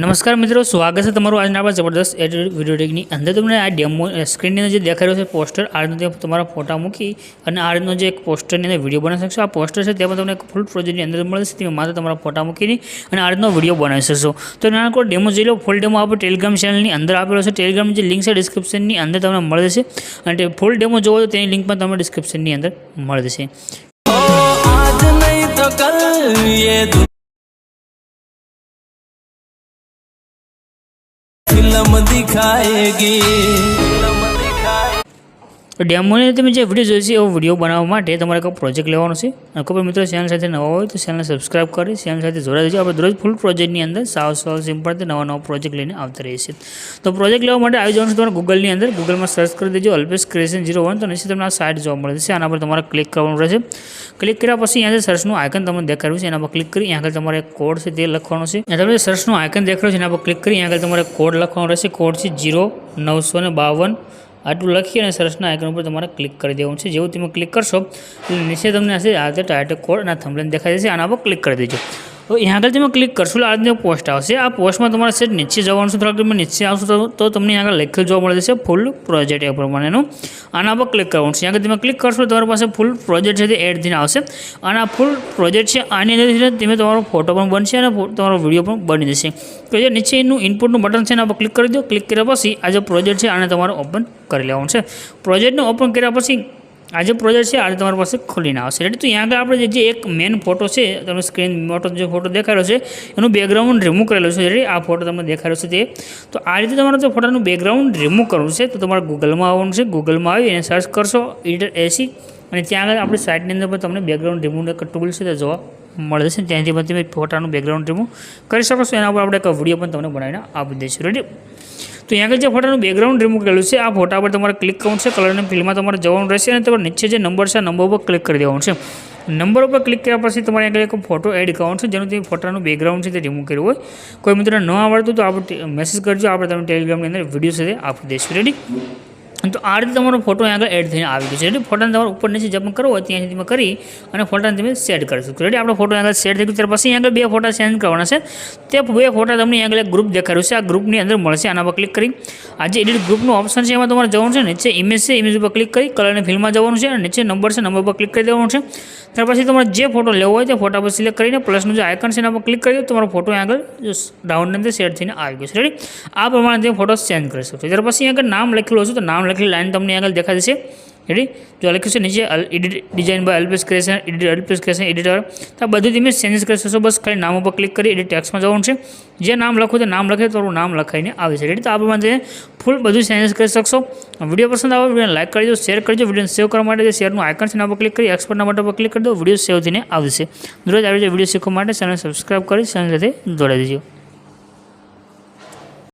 નમસ્કાર મિત્રો, સ્વાગત છે તમારું આજના આપણા જબરદસ્ત વીડિયો ટેકની અંદર. તમને આ ડેમો સ્ક્રીનની અંદર જે દેખાઈ રહ્યો છે પોસ્ટર આ રીતનું તમારા ફોટા મૂકી અને આ રીતનો જે એક પોસ્ટરની અંદર વીડિયો બનાવી શકશો. આ પોસ્ટર છે, તેમાં તમને એક ફૂલ પ્રોજેક્ટની અંદર મળશે. તેમાં માત્ર તમારા ફોટા મૂકીને અને આ રીતનો વીડિયો બનાવી શકશો. તો નાનકો ડેમો જોઈ લો. ફૂલ ડેમો આપણે ટેલિગ્રામ ચેનલની અંદર આપેલો છે. ટેલિગ્રામની જે લિંક છે ડિસ્ક્રિપ્શનની અંદર તમને મળે છે અને ફૂલ ડેમો જોવો તો તેની લિંક પણ તમને ડિસ્ક્રિપ્શનની અંદર મળે છે दिखाएगी તો ડેમોની તમે જે વીડિયો જોઈશે એવો વીડિયો બનાવવા માટે તમારે કોઈ પ્રોજેક્ટ લેવાનો છે? અને કોઈ મિત્રો ચેનલ સાથે નવા હોય તો ચેનલ સબસ્ક્રાઇબ કરી ચેનલ સાથે જોડાઈ દેજો આપણે દરરોજ ફૂલ પ્રોજેક્ટની અંદર સાવ સાવ સિમ્પલથી નવા નવા પ્રોજેક્ટ લઈને આવતા રહીએ તો પ્રોજેક્ટ લેવા માટે આવી જવાનું છે તમારે ગૂગલની અંદર. ગૂગલમાં સર્ચ કરી દેજો અલ્પેશ ક્રિએશન જીરો વન તો નીચે તમને આ સાઇટ જોવા મળે છે. આના પર તમારે ક્લિક કરવાનું રહેશે. ક્લિક કર્યા પછી અહીંયા સર્ચનું આઇકન તમને દેખાડ્યું છે, એના પર ક્લિક કરી આગળ તમારે કોડ છે તે લખવાનો છે. તમને સર્ચનું આઇકન દેખાડ્યું છે, એના પર ક્લિક કરી આગળ તમારે કોડ લખવાનો રહેશે. કોડ છે જીરો નવસો ને બાવન આટલું લખી અને સરસના આઇકન ઉપર તમારે ક્લિક કરી દેવાનું છે. જેવું તમે ક્લિક કરશો, એટલે નીચે તમને હશે આ રીતે ટાઇટલ કોડ અને થંબલેન દેખાઈ જશે આના પર ક્લિક કરી દેજો. તો અહીંયા આગળ તમે ક્લિક કરશો, આ રીતની પોસ્ટ આવશે. આ પોસ્ટમાં તમારે સેટ નીચે જવાનું છે. તમે નીચે આવશો તો તમને આગળ લખેલ જોવા મળે છે ફૂલ પ્રોજેક્ટ એ પ્રમાણેનું. આના પર ક્લિક કરવાનું છે. આગળ તમે ક્લિક કરશો તમારી પાસે ફૂલ પ્રોજેક્ટ છે તે એડ થઈને આવશે. અને આ ફૂલ પ્રોજેક્ટ છે, આની અંદર તમે તમારો ફોટો પણ બનશે અને તમારો વીડિયો પણ બની જશે. તો જે નીચે એનું ઇનપુટનું બટન છે એના પર ક્લિક કરી દો. ક્લિક કર્યા પછી આ જે પ્રોજેક્ટ છે આને તમારે ઓપન કરી લેવાનું છે. પ્રોજેક્ટને ઓપન કર્યા પછી આ જે પ્રોજેક્ટ છે, આજે તમારી પાસે ખોલીને આવશે. રેડી તો અહીંયા આગળ આપણે જે એક મેન ફોટો છે તમને સ્ક્રીન મોટો જે ફોટો દેખાડ્યો છે, એનું બેકગ્રાઉન્ડ રિમૂવ કરેલું છે. રેડી આ ફોટો તમને દેખાડ્યો છે તે. તો આ રીતે તમારે જે ફોટાનું બેકગ્રાઉન્ડ રિમૂવ કરવું છે, તો તમારે ગૂગલમાં આવવાનું છે. ગૂગલમાં આવી અને સર્ચ કરશો એડિટર એસી અને ત્યાં આગળ આપણી સાઇટની અંદર પણ તમને બેકગ્રાઉન્ડ રિમૂવ એક ટૂલ છે તે જોવા મળે છે. ત્યાંથી પણ તમે ફોટાનું બેકગ્રાઉન્ડ રિમૂવ કરી શકો છો. એના ઉપર આપણે એક વીડિયો પણ તમને બનાવીને આપી દઈશું. રેડી તો અહીંયા આગળ જે ફોટાનું બેકગ્રાઉન્ડ રિમૂવ કરેલું છે, આ ફોટા પર તમારે ક્લિક કરવું છે કલરની ફિલ્મમાં તમારે જવાનું રહેશે અને તમારે નીચે જે નંબર છે નંબર ઉપર ક્લિક કરી દેવાનું છે. નંબર ઉપર ક્લિક કર્યા પછી તમારે આગળ એક ફોટો એડ કરવાનો છે, જેનું તે ફોટાનું બેકગ્રાઉન્ડ છે તે રિમૂવ કર્યું હોય. કોઈ મિત્રને ન આવડતું તો આપણે મેસેજ કરજો, આપણે તમને ટેલિગ્રામની અંદર વીડિયો સાથે આપી દઈશું. રેડી તો આ રીતે તમારો ફોટો આગળ એડ થઈને આવી ગયો છે. રેડી ફોટાને તમારે ઉપર નીચે જમ્પ કરવો હોય ત્યાંથી તમે કરી અને ફોટાને તમે સેટ કરી શકો આપણો ફોટો આગળ સેટ થઈ ગયો. ત્યાર પછી આગળ બે ફોટા સેન્ડ કરવાના છે. તે બે ફોટા તમને આગળ એક ગ્રુપ દેખાડ્યું છે. આ ગ્રુપની અંદર મળશે. આના પર ક્લિક કરી આ જે એડિટ ગ્રુપનું ઓપ્શન છે, એમાં તમારે જવાનું છે. નીચે ઇમેજ છે ઇમેજ ઉપર ક્લિક કરી કલરની ફિલ્મમાં જવાનું છે અને નીચે નંબર છે નંબર પર ક્લિક કરી દેવાનું છે. ત્યાર પછી તમારે જે ફોટો લેવો હોય તે ફોટા પર સિલેક્ટ કરીને પ્લસનું જે આઇકન છે એના પર ક્લિક કરી દો. તમારો ફોટો આગળ ડાઉનની અંદર સેટ થઈને આવી ગયો છે. રેડી આ પ્રમાણે તમે ફોટો સેન્ડ કરી શકો છો. ત્યાર પછી આગળ નામ લખેલું હશે તો નામ લખેલી લાઇન તમને આગળ દેખાય છે. રેડી જો લખ્યું છે નીચે edit design by Alpesh creation edit Alpesh creation editor તો બધું તમે ચેન્જીસ કરી શકશો બસ ખાલી નામ ઉપર ક્લિક કરી એડિટ ટેક્સમાં જવાનું છે. જે નામ લખો તે નામ લખે તમારું નામ લખાઈને આવે છે. રેડી તો આપણે પ્રમાણે ફૂલ બધું ચેન્જીસ કરી શકશો. વીડિયો પસંદ આવે વીડિયો લાઇક કરી દો શેર કરજો વીડિયો સેવ કરવા માટે જે શેરનું આઇકન છે એના ક્લિક કરી એક્સપર્ટના બટન પર ક્લિક કરી દો. વીડિયો સેવ થઈને આવશે. દરરોજ આવી રીતે વીડિયો શીખવા માટે ચેનલ સબસ્ક્રાઈબ કરી ચેનલ સાથે જોડાઈ દેજો.